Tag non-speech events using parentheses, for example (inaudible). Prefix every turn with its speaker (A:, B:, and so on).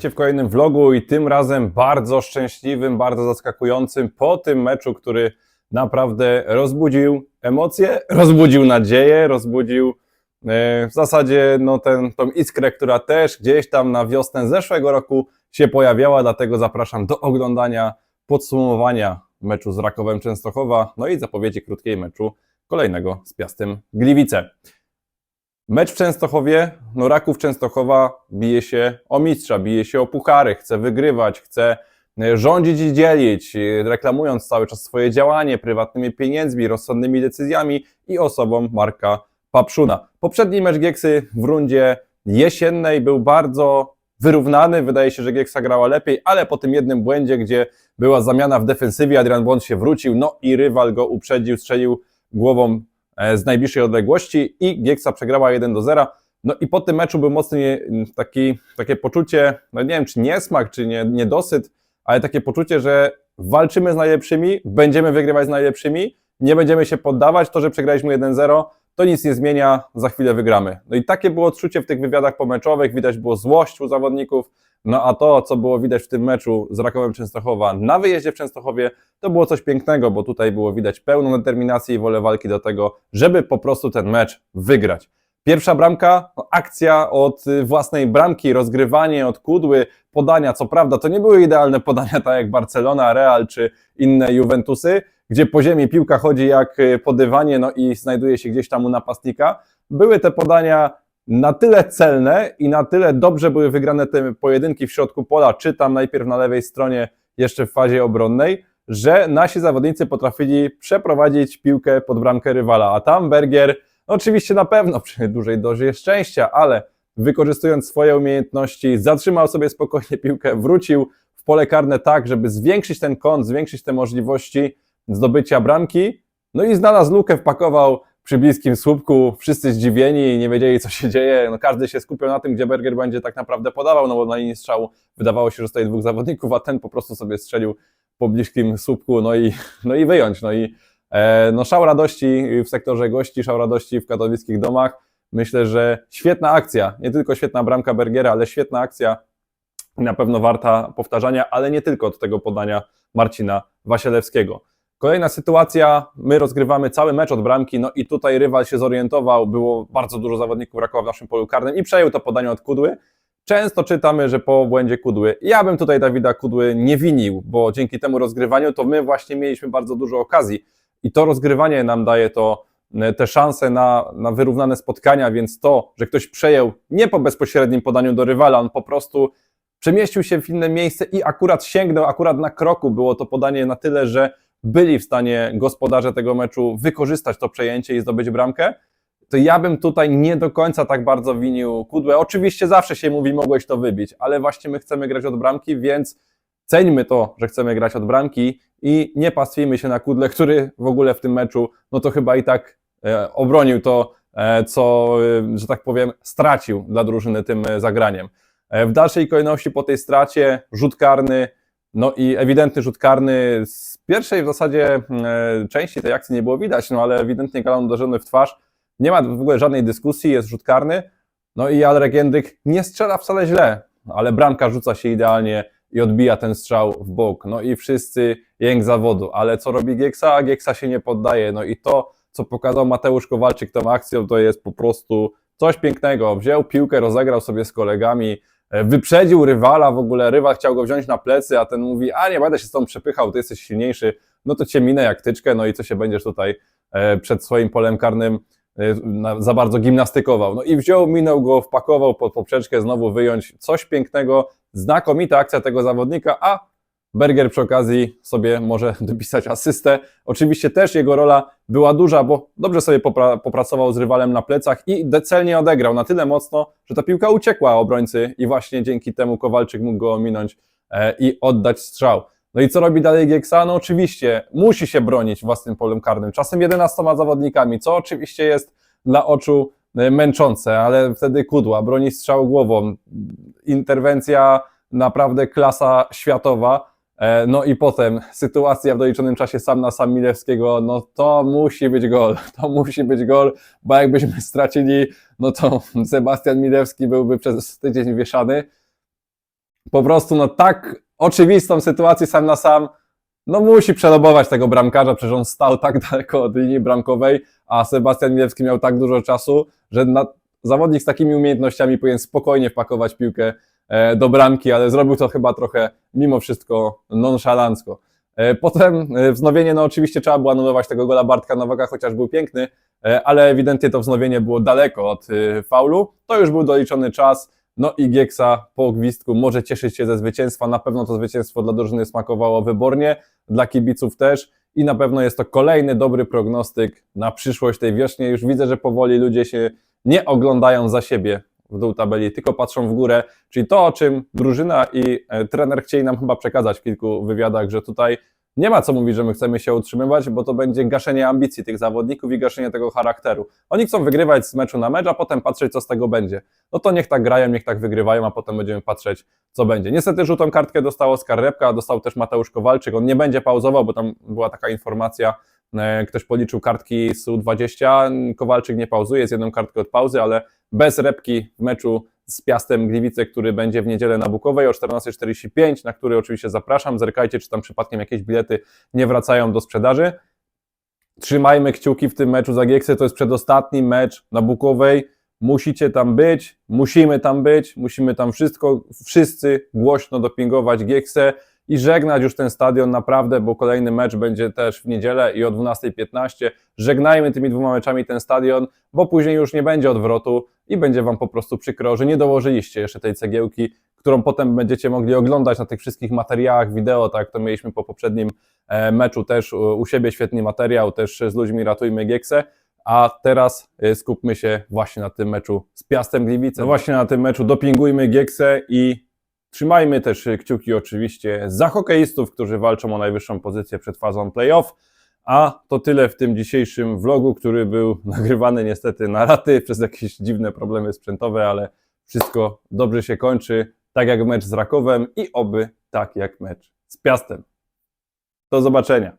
A: witajcie w kolejnym vlogu i tym razem bardzo szczęśliwym, bardzo zaskakującym po tym meczu, który naprawdę rozbudził emocje, (laughs) rozbudził nadzieję, rozbudził e, w zasadzie no, ten, tą iskrę, która też gdzieś tam na wiosnę zeszłego roku się pojawiała, dlatego zapraszam do oglądania podsumowania meczu z Rakowem Częstochowa, no i zapowiedzi krótkiej meczu kolejnego z Piastem Gliwice. Mecz w Częstochowie, no Raków Częstochowa bije się o mistrza, bije się o puchary, chce wygrywać, chce e, rządzić i dzielić, e, reklamując cały czas swoje działanie prywatnymi pieniędzmi, rozsądnymi decyzjami i osobą Marka Papszuna. Poprzedni mecz Gieksy w rundzie jesiennej był bardzo wyrównany, wydaje się, że Gieksa grała lepiej, ale po tym jednym błędzie, gdzie była zamiana w defensywie, Adrian Błąd się wrócił, no i rywal go uprzedził, strzelił głową z najbliższej odległości i Gieksa przegrała 1 do 0. No i po tym meczu był mocny taki, takie poczucie, no nie wiem, czy niesmak, czy nie, niedosyt, ale takie poczucie, że walczymy z najlepszymi, będziemy wygrywać z najlepszymi, nie będziemy się poddawać, to, że przegraliśmy 1-0, to nic nie zmienia, za chwilę wygramy. No i takie było odczucie w tych wywiadach pomeczowych, widać było złość u zawodników, no a to, co było widać w tym meczu z Rakowem Częstochowa na wyjeździe w Częstochowie, to było coś pięknego, bo tutaj było widać pełną determinację i wolę walki do tego, żeby po prostu ten mecz wygrać. Pierwsza bramka, no, akcja od y, własnej bramki, rozgrywanie od kudły, podania. Co prawda, to nie były idealne podania, tak jak Barcelona, Real czy inne Juventusy, gdzie po ziemi piłka chodzi jak y, po dywanie, no i znajduje się gdzieś tam u napastnika. Były te podania na tyle celne i na tyle dobrze były wygrane te pojedynki w środku pola, czy tam najpierw na lewej stronie, jeszcze w fazie obronnej, że nasi zawodnicy potrafili przeprowadzić piłkę pod bramkę rywala, a tam Bergier, no oczywiście na pewno przy dużej dozie szczęścia, ale wykorzystując swoje umiejętności, zatrzymał sobie spokojnie piłkę, wrócił w pole karne tak, żeby zwiększyć ten kąt, zwiększyć te możliwości zdobycia bramki, no i znalazł lukę, wpakował przy bliskim słupku, wszyscy zdziwieni, nie wiedzieli co się dzieje, no każdy się skupiał na tym, gdzie Berger będzie tak naprawdę podawał, no bo na linii strzału wydawało się, że stoi dwóch zawodników, a ten po prostu sobie strzelił po bliskim słupku, no i, no i wyjąć, no i e, no szał radości w sektorze gości, szał radości w katowickich domach, myślę, że świetna akcja, nie tylko świetna bramka Bergera, ale świetna akcja, na pewno warta powtarzania, ale nie tylko od tego podania Marcina Wasielewskiego. Kolejna sytuacja, my rozgrywamy cały mecz od bramki, no i tutaj rywal się zorientował, było bardzo dużo zawodników Rakowa w naszym polu karnym i przejął to podanie od Kudły. Często czytamy, że po błędzie Kudły. Ja bym tutaj Dawida Kudły nie winił, bo dzięki temu rozgrywaniu to my właśnie mieliśmy bardzo dużo okazji i to rozgrywanie nam daje to te szanse na, na wyrównane spotkania, więc to, że ktoś przejął nie po bezpośrednim podaniu do rywala, on po prostu przemieścił się w inne miejsce i akurat sięgnął, akurat na kroku było to podanie na tyle, że byli w stanie gospodarze tego meczu wykorzystać to przejęcie i zdobyć bramkę, to ja bym tutaj nie do końca tak bardzo winił Kudłę. Oczywiście zawsze się mówi, mogłeś to wybić, ale właśnie my chcemy grać od bramki, więc ceńmy to, że chcemy grać od bramki i nie pastwimy się na Kudle, który w ogóle w tym meczu, no to chyba i tak e, obronił to, e, co, e, że tak powiem, stracił dla drużyny tym zagraniem. W dalszej kolejności po tej stracie rzut karny, no i ewidentny rzut karny z pierwszej w zasadzie e, części tej akcji nie było widać, no ale ewidentnie Galon uderzony w twarz. Nie ma w ogóle żadnej dyskusji, jest rzut karny. No i Alrek Jędryk nie strzela wcale źle, ale bramka rzuca się idealnie i odbija ten strzał w bok. No i wszyscy jęk zawodu. Ale co robi Gieksa? Gieksa się nie poddaje. No i to, co pokazał Mateusz Kowalczyk tą akcją, to jest po prostu coś pięknego. Wziął piłkę, rozegrał sobie z kolegami, wyprzedził rywala, w ogóle. Rywal chciał go wziąć na plecy, a ten mówi, a nie będę się z tą przepychał, ty jesteś silniejszy, no to cię minę jak tyczkę, no i co się będziesz tutaj e, przed swoim polem karnym e, za bardzo gimnastykował. No i wziął, minął go, wpakował pod poprzeczkę, znowu wyjąć coś pięknego, znakomita akcja tego zawodnika, a Berger przy okazji sobie może (laughs) dopisać asystę. Oczywiście też jego rola była duża, bo dobrze sobie popra popracował z rywalem na plecach i celnie odegrał na tyle mocno, że ta piłka uciekła obrońcy i właśnie dzięki temu Kowalczyk mógł go ominąć e, i oddać strzał. No i co robi dalej Gieksa? No oczywiście musi się bronić własnym polem karnym, czasem 11 zawodnikami, co oczywiście jest dla oczu e, męczące, ale wtedy kudła, broni strzał głową, interwencja naprawdę klasa światowa, no i potem sytuacja w doliczonym czasie sam na sam Milewskiego, no to musi być gol, (laughs) to musi być gol, bo jakbyśmy stracili, no to (laughs) Sebastian Milewski byłby przez tydzień wieszany. po prostu no tak oczywistą sytuację sam na sam, no musi przelobować tego bramkarza, przecież on stał tak (laughs) daleko od linii bramkowej, a Sebastian Milewski miał tak dużo czasu, że na, zawodnik z takimi umiejętnościami powinien spokojnie wpakować piłkę e, do bramki, ale zrobił to chyba trochę mimo wszystko nonszalancko. E, Potem e, wznowienie, no oczywiście trzeba było anulować tego gola Bartka Nowaka, chociaż był piękny, e, ale ewidentnie to wznowienie było daleko od e, faulu. To już był doliczony czas. No i Gieksa po gwizdku może cieszyć się ze zwycięstwa. Na pewno to zwycięstwo dla drużyny smakowało wybornie, dla kibiców też i na pewno jest to kolejny dobry prognostyk na przyszłość tej wiośnie. Już widzę, że powoli ludzie się nie oglądają za siebie w dół tabeli, tylko patrzą w górę, czyli to, o czym drużyna i e, trener chcieli nam chyba przekazać w kilku wywiadach, że tutaj nie ma co mówić, że my chcemy się utrzymywać, bo to będzie gaszenie ambicji tych zawodników i gaszenie tego charakteru. Oni chcą wygrywać z meczu na mecz, a potem patrzeć, co z tego będzie. No to niech tak grają, niech tak wygrywają, a potem będziemy patrzeć, co będzie. Niestety żółtą kartkę dostał Oskar Repka, dostał też Mateusz Kowalczyk. On nie będzie pauzował, bo tam była taka informacja, e, ktoś policzył kartki z U20, Kowalczyk nie pauzuje, z jedną kartką od pauzy, ale bez Repki w meczu z Piastem Gliwice, który będzie w niedzielę na Bukowej o 14.45, na który oczywiście zapraszam. Zerkajcie, czy tam przypadkiem jakieś bilety nie wracają do sprzedaży. Trzymajmy kciuki w tym meczu za Gieksę, to jest przedostatni mecz na Bukowej. Musicie tam być, musimy tam być, musimy tam wszystko, wszyscy głośno dopingować Gieksę i żegnać już ten stadion naprawdę, bo kolejny mecz będzie też w niedzielę i o 12.15. Żegnajmy tymi dwoma meczami ten stadion, bo później już nie będzie odwrotu i będzie Wam po prostu przykro, że nie dołożyliście jeszcze tej cegiełki, którą potem będziecie mogli oglądać na tych wszystkich materiałach wideo, tak to mieliśmy po poprzednim e, meczu też u siebie świetny materiał, też z ludźmi Ratujmy Gieksę. A teraz e, skupmy się właśnie na tym meczu z Piastem Gliwice. No właśnie na tym meczu dopingujmy Gieksę i trzymajmy też kciuki oczywiście za hokeistów, którzy walczą o najwyższą pozycję przed fazą playoff. A to tyle w tym dzisiejszym vlogu, który był (laughs) nagrywany niestety na raty (laughs) przez jakieś dziwne problemy sprzętowe, ale wszystko dobrze się kończy, tak jak mecz z Rakowem i oby tak jak mecz z Piastem. Do zobaczenia.